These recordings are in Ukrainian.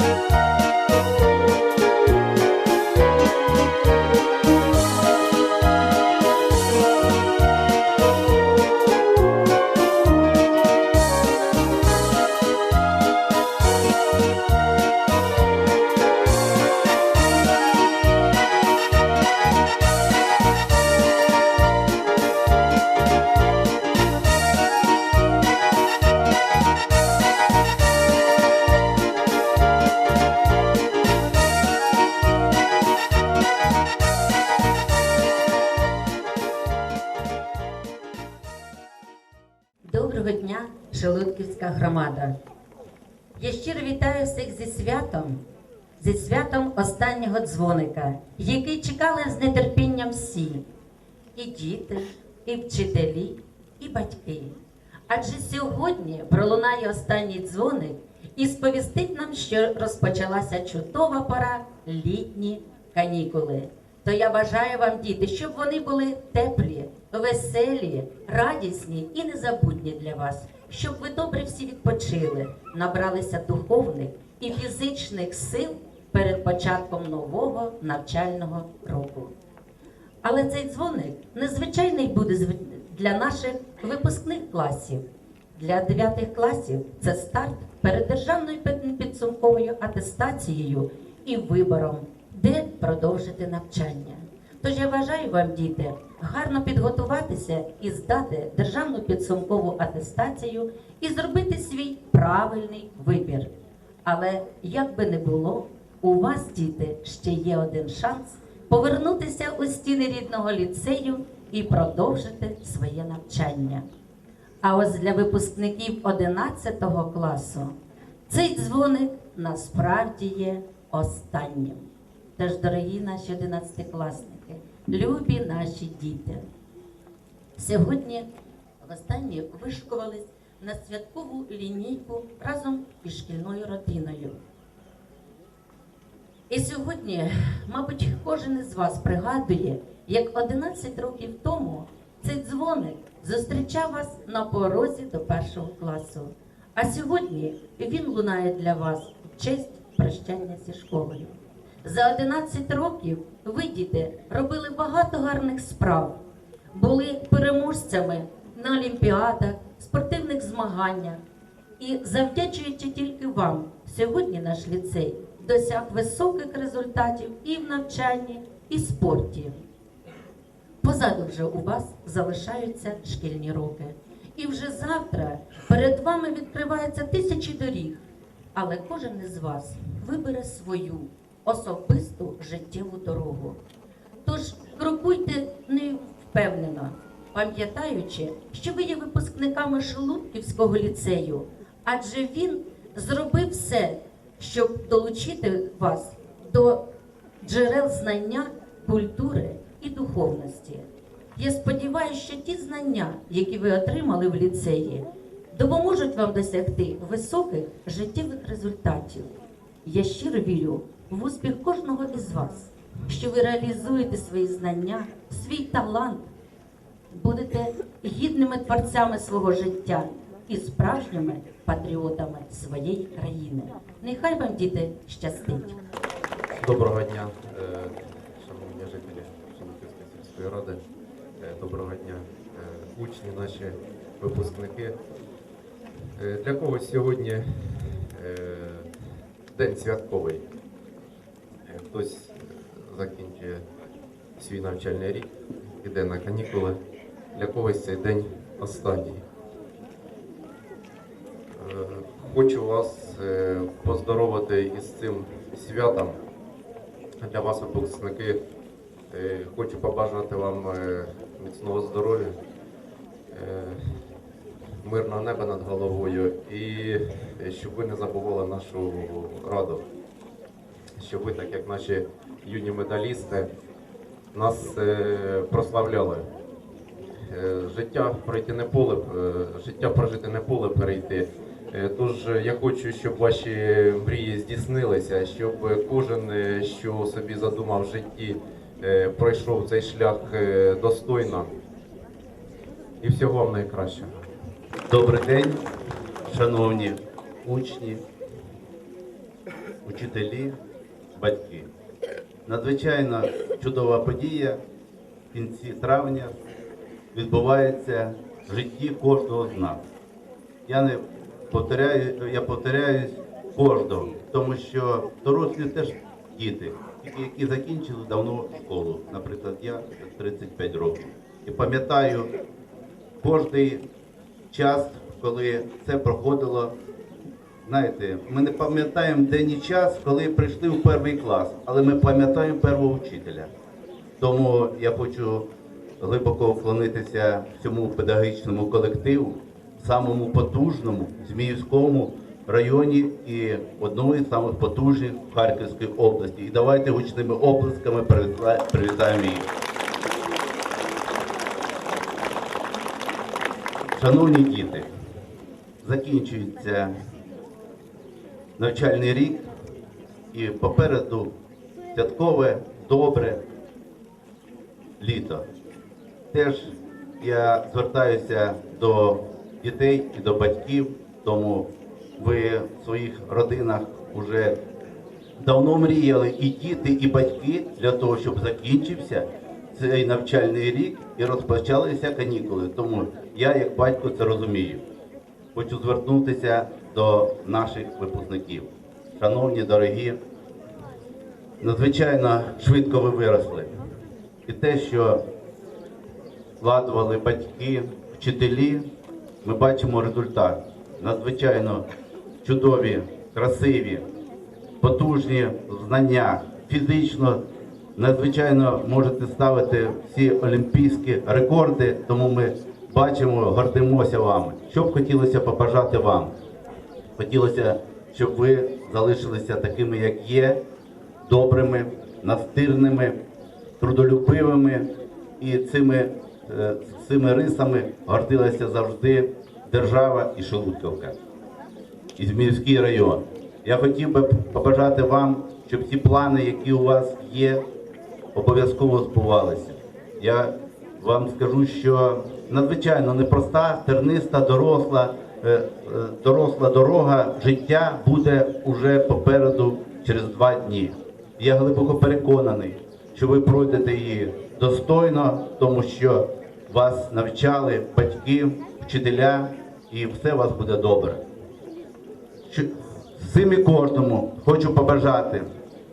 Música зі святом останнього дзвоника, який чекали з нетерпінням всі, і діти, і вчителі, і батьки. Адже сьогодні пролунає останній дзвоник і сповістить нам, що розпочалася чудова пора літні канікули. То я бажаю вам, діти, щоб вони були теплі, веселі, радісні і незабутні для вас, щоб ви добре всі відпочили, набралися духовних і фізичних сил перед початком нового навчального року. Але цей дзвоник незвичайний буде для наших випускних класів. Для 9 класів це старт перед державною підсумковою атестацією і вибором, де продовжити навчання. Тож я бажаю вам, діти, гарно підготуватися і здати державну підсумкову атестацію і зробити свій правильний вибір. Але як би не було, у вас, діти, ще є один шанс повернутися у стіни рідного ліцею і продовжити своє навчання. А ось для випускників 11 класу цей дзвоник насправді є останнім. Тож, дорогі наші 11-класники, любі наші діти, сьогодні востаннє вишкувались на святкову лінійку разом із шкільною родиною. І сьогодні, мабуть, кожен із вас пригадує, як 11 років тому цей дзвоник зустрічав вас на порозі до першого класу. А сьогодні він лунає для вас в честь прощання зі школою. За 11 років ви, діти, робили багато гарних справ, були переможцями на олімпіадах, спортивних змаганнях. І завдячуючи тільки вам, сьогодні наш ліцей досяг високих результатів і в навчанні, і в спорті. Позаду вже у вас залишаються шкільні роки. І вже завтра перед вами відкриваються тисячі доріг. Але кожен із вас вибере свою особисту життєву дорогу. Тож крокуйте невпевнено, пам'ятаючи, що ви є випускниками Шелудківського ліцею, адже він зробив все, щоб долучити вас до джерел знання, культури і духовності. Я сподіваюся, що ті знання, які ви отримали в ліцеї, допоможуть вам досягти високих життєвих результатів. Я щиро вірю в успіх кожного із вас, що ви реалізуєте свої знання, свій талант, будете гідними творцями свого життя і справжніми патріотами своєї країни. Нехай вам, діти, щастить! Доброго дня, е, шановні жителі Шелуківської сільської ради. Е, Доброго дня, е, учні, наші випускники. Для когось сьогодні день святковий. Хтось закінчує свій навчальний рік, іде на канікули. Для когось цей день останній. Е, Хочу вас е, поздоровити із цим святом. Для вас, випускники, е, хочу побажати вам е, міцного здоров'я, мирного неба над головою і щоб ви не забували нашу раду, щоб ви, так як наші юні медалісти, нас прославляли. Життя пройти не поле, життя прожити не поле перейти. Е, Тож е, я хочу, щоб ваші мрії здійснилися, щоб кожен, е, що собі задумав в житті, пройшов цей шлях достойно. І всього вам найкращого. Добрий день, шановні учні, учителі, батьки. Надзвичайно чудова подія в кінці травня відбувається в житті кожного з нас. Я не повторяю, я повторяюсь кожного, тому що дорослі теж діти, які закінчили давно школу. Наприклад, я 35 років. І пам'ятаю кожний час, коли це проходило. Знаєте, ми не пам'ятаємо день і час, коли прийшли в перший клас, але ми пам'ятаємо першого вчителя. Тому я хочу глибоко вклонитися всьому педагогічному колективу, самому потужному Зміївському районі і одному із самих потужних в Харківській області. І давайте гучними оплесками привітаємо їх. Шановні діти, закінчується навчальний рік і попереду святкове, добре літо. Теж я звертаюся до дітей і до батьків, тому ви в своїх родинах вже давно мріяли і діти, і батьки для того, щоб закінчився цей навчальний рік і розпочалися канікули. Тому я, як батько, це розумію. Хочу звернутися до наших випускників. Шановні, дорогі, надзвичайно швидко ви виросли. І те, що вкладували батьки, вчителі, ми бачимо результат. Надзвичайно чудові, красиві, потужні в знаннях, фізично надзвичайно можете ставити всі олімпійські рекорди, тому ми бачимо, гордимося вами. Що б хотілося побажати вам? Хотілося, щоб ви залишилися такими, як є, добрими, настирними, трудолюбивими і цими, е, цими рисами гордилася завжди держава і Шелудьківка, і Зміївський район. Я хотів би побажати вам, щоб ці плани, які у вас є, обов'язково збувалися. Я вам скажу, що надзвичайно непроста, терниста, доросла, е, е, доросла дорога життя буде уже попереду через два дні. Я глибоко переконаний, що ви пройдете її достойно, тому що вас навчали батьки, вчителя, і все у вас буде добре. Всім і кожному хочу побажати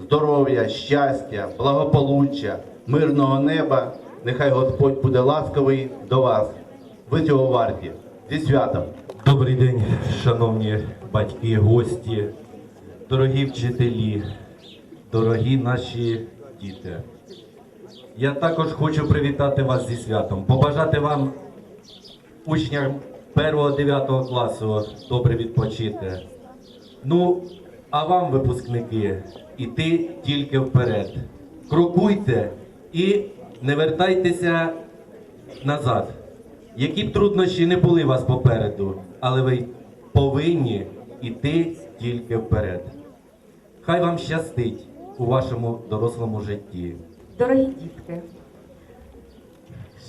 здоров'я, щастя, благополуччя, мирного неба. Нехай Господь буде ласковий до вас. Ви цього варті. Зі святом! Добрий день, шановні батьки, гості, дорогі вчителі, дорогі наші діти. Я також хочу привітати вас зі святом, побажати вам, учням 1-9 класу, добре відпочити. Ну, а вам, випускники, іти тільки вперед. Крокуйте і не вертайтеся назад. Які б труднощі не були вас попереду, але ви повинні йти тільки вперед. Хай вам щастить у вашому дорослому житті. Дорогі дітки,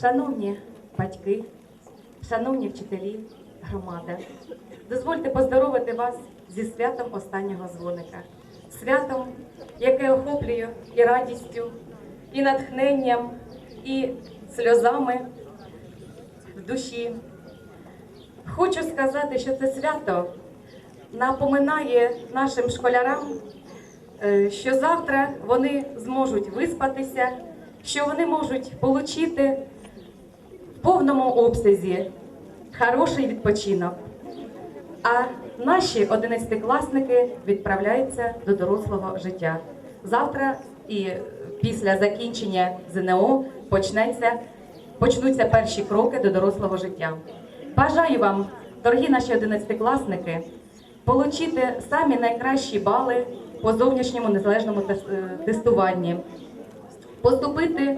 шановні батьки, шановні вчителі, громада, дозвольте поздоровити вас зі святом останнього дзвоника, святом, яке охоплює і радістю, і натхненням, і сльозами в душі. Хочу сказати, що це свято напоминає нашим школярам що завтра вони зможуть виспатися, що вони можуть отримати в повному обсязі хороший відпочинок. А наші одинадцятикласники відправляються до дорослого життя. Завтра і після закінчення ЗНО почнеться, почнуться перші кроки до дорослого життя. Бажаю вам, дорогі наші одинадцятикласники, отримати самі найкращі бали по зовнішньому незалежному е, тестуванні, поступити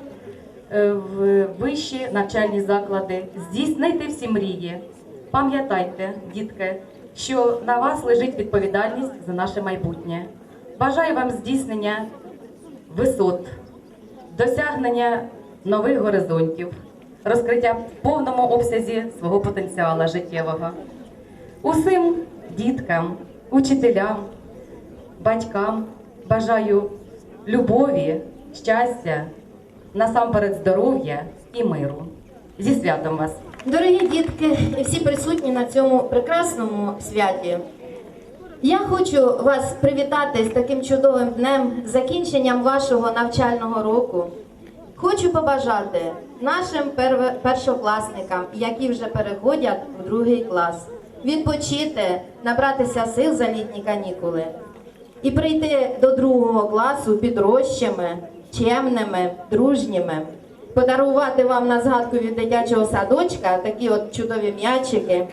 е, в вищі навчальні заклади, здійснити всі мрії. Пам'ятайте, дітки, що на вас лежить відповідальність за наше майбутнє. Бажаю вам здійснення висот, досягнення нових горизонтів, розкриття в повному обсязі свого потенціалу життєвого. Усім діткам, учителям, батькам бажаю любові, щастя, насамперед здоров'я і миру. Зі святом вас! Дорогі дітки і всі присутні на цьому прекрасному святі. Я хочу вас привітати з таким чудовим днем, закінченням вашого навчального року. Хочу побажати нашим першокласникам, які вже переходять в другий клас, відпочити, набратися сил за літні канікули і прийти до другого класу підрощими, чемними, дружніми, подарувати вам на згадку від дитячого садочка такі от чудові м'ячики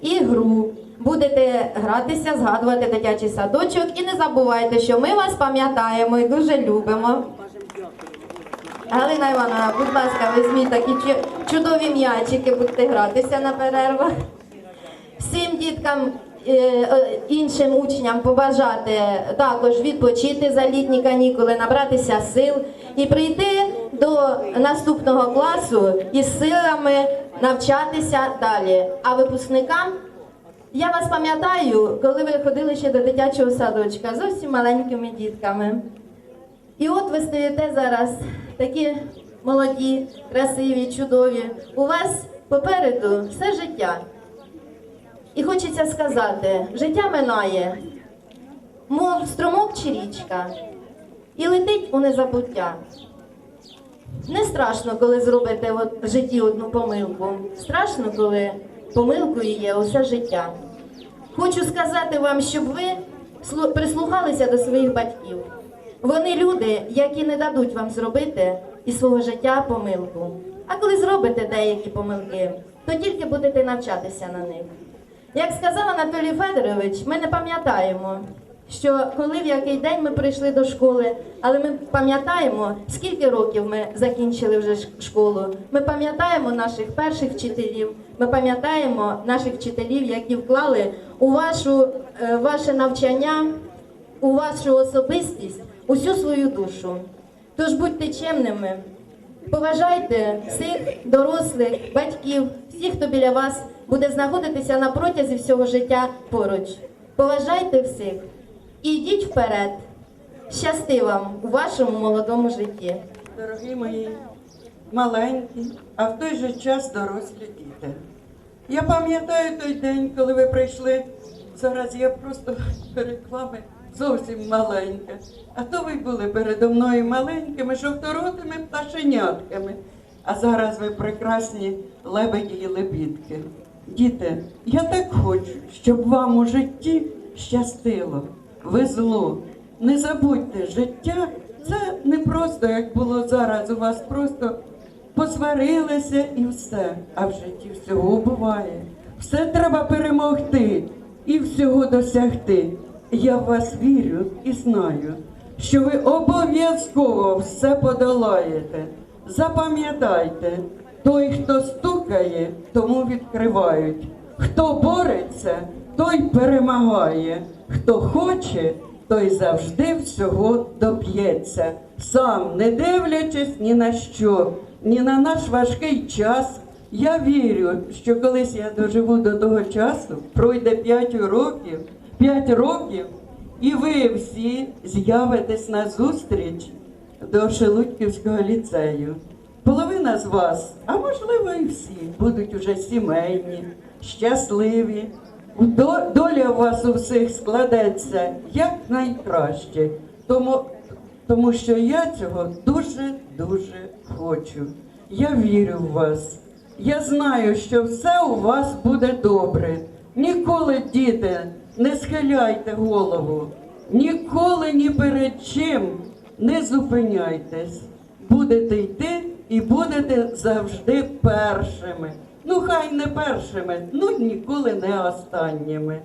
ігру. Будете гратися, згадувати дитячий садочок і не забувайте, що ми вас пам'ятаємо і дуже любимо. Галина Івановна, будь ласка, візьміть такі чудові м'ячики, будете гратися на перервах. Діткам, е, е, іншим учням побажати також відпочити за літні канікули, набратися сил і прийти до наступного класу із силами навчатися далі. А випускникам я вас пам'ятаю, коли ви ходили ще до дитячого садочка, зовсім маленькими дітками. І от ви стоїте зараз такі молоді, красиві, чудові. У вас попереду все життя. І хочеться сказати, життя минає, мов струмок чи річка, і летить у незабуття. Не страшно, коли зробите в житті одну помилку. Страшно, коли помилкою є усе життя. Хочу сказати вам, щоб ви прислухалися до своїх батьків. Вони люди, які не дадуть вам зробити із свого життя помилку. А коли зробите деякі помилки, то тільки будете навчатися на них. Як сказав Анатолій Федорович, ми не пам'ятаємо, що коли в який день ми прийшли до школи, але ми пам'ятаємо, скільки років ми закінчили вже школу. Ми пам'ятаємо наших перших вчителів, ми пам'ятаємо наших вчителів, які вклали у вашу, е, ваше навчання, у вашу особистість усю свою душу. Тож будьте чемними, Поважайте всіх дорослих, батьків, всіх, хто біля вас буде знаходитися на протязі всього життя поруч. Поважайте всіх і йдіть вперед. Щасти вам у вашому молодому житті. Дорогі мої маленькі, а в той же час дорослі діти. Я пам'ятаю той день, коли ви прийшли. Зараз я просто перед вами зовсім маленька. А то ви були передо мною маленькими, жовторотими пташенятками. А зараз ви прекрасні лебеді і лебідки. Діти, я так хочу, щоб вам у житті щастило, везло. Не забудьте, життя це не просто як було зараз. У вас просто посварилися і все. А в житті всього буває. Все треба перемогти і всього досягти. Я в вас вірю і знаю, що ви обов'язково все подолаєте. Запам'ятайте, той, хто стукає, тому відкривають. Хто бореться, той перемагає. Хто хоче, той завжди всього доб'ється. Сам не дивлячись ні на що, ні на наш важкий час. Я вірю, що колись я доживу до того часу, пройде 5 років, 5 років, і ви всі з'явитесь на зустріч до Шелудьківського ліцею. Половина з вас, а можливо і всі, будуть уже сімейні, щасливі. Доля у вас у всіх складеться як найкраще. Тому, тому що я цього дуже-дуже хочу. Я вірю в вас. Я знаю, що все у вас буде добре. Ніколи, діти, не схиляйте голову. Ніколи ні перед чим не зупиняйтесь. Будете йти і будете завжди першими. Ну, хай не першими, ну ніколи не останніми.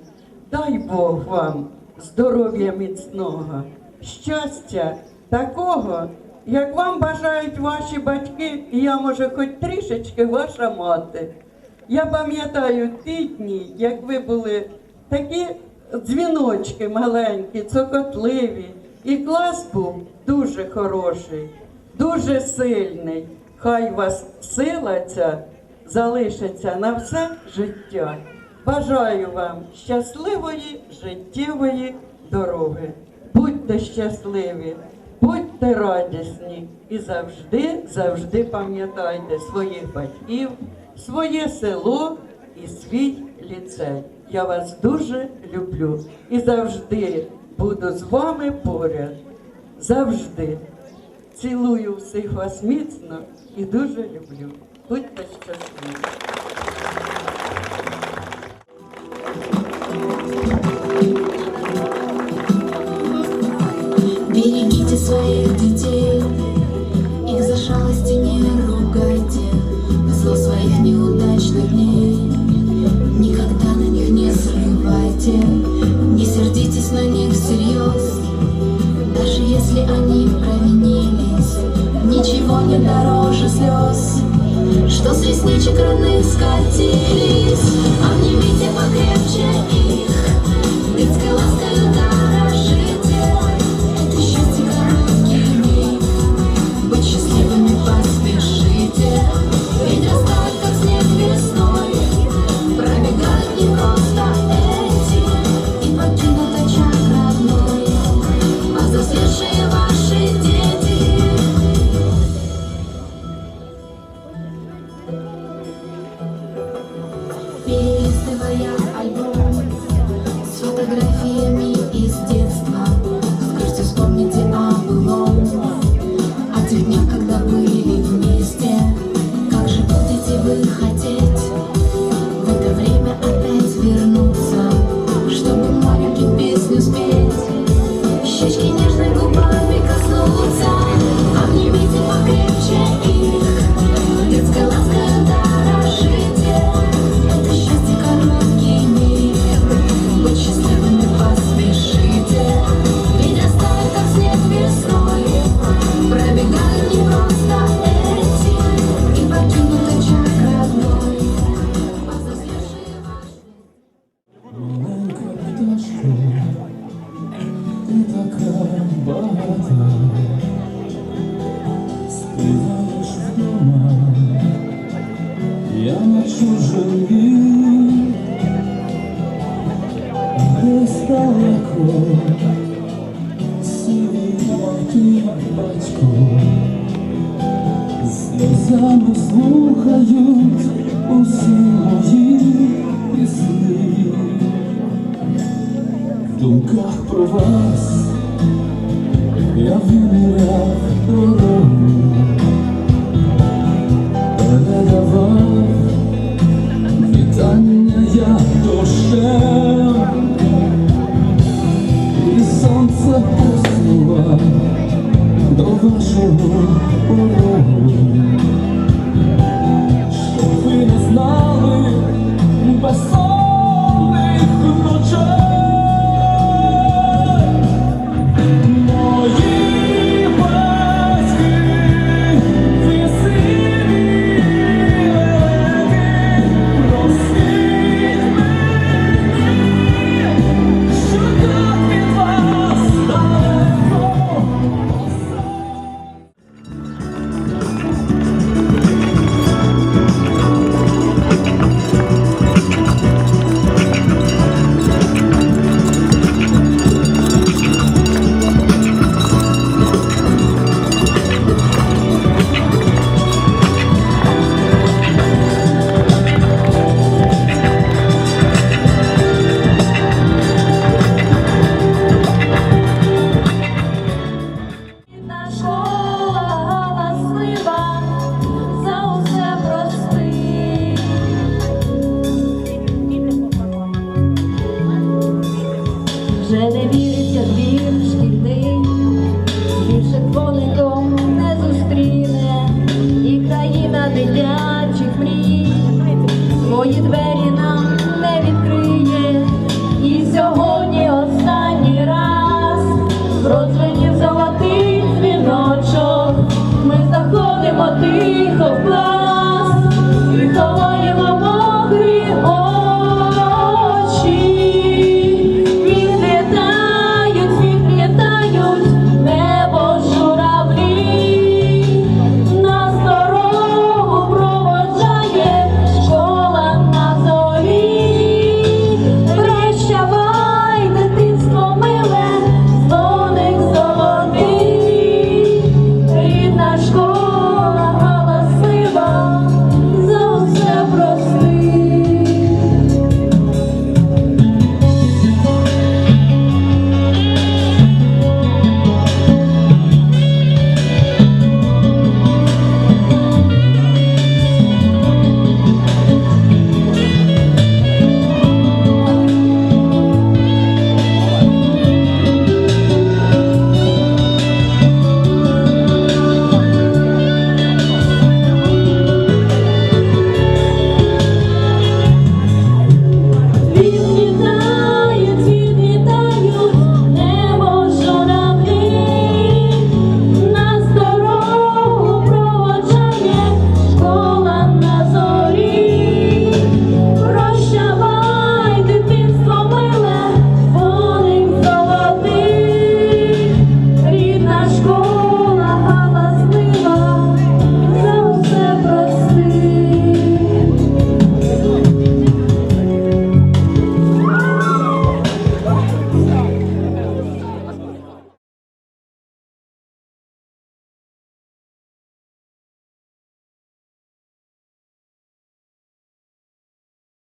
Дай Бог вам здоров'я міцного, щастя такого, як вам бажають ваші батьки, і я, може, хоч трішечки ваша мати. Я пам'ятаю ті дні, як ви були такі дзвіночки маленькі, цокотливі. І клас був дуже хороший, дуже сильний. Хай вас сила ця залишиться на все життя. Бажаю вам щасливої життєвої дороги. Будьте щасливі, будьте радісні і завжди, завжди пам'ятайте своїх батьків, своє село і свій ліцей. Я вас дуже люблю і завжди буду з вами поряд. Завжди. Цілую всіх вас міцно і дуже люблю. Будьте щасливі. космічка низка тіліс. Саме слухають усі мої пісні В думках про вас я виміряв дорогу, передавав вітання я дощем і сонце послуга до вашого.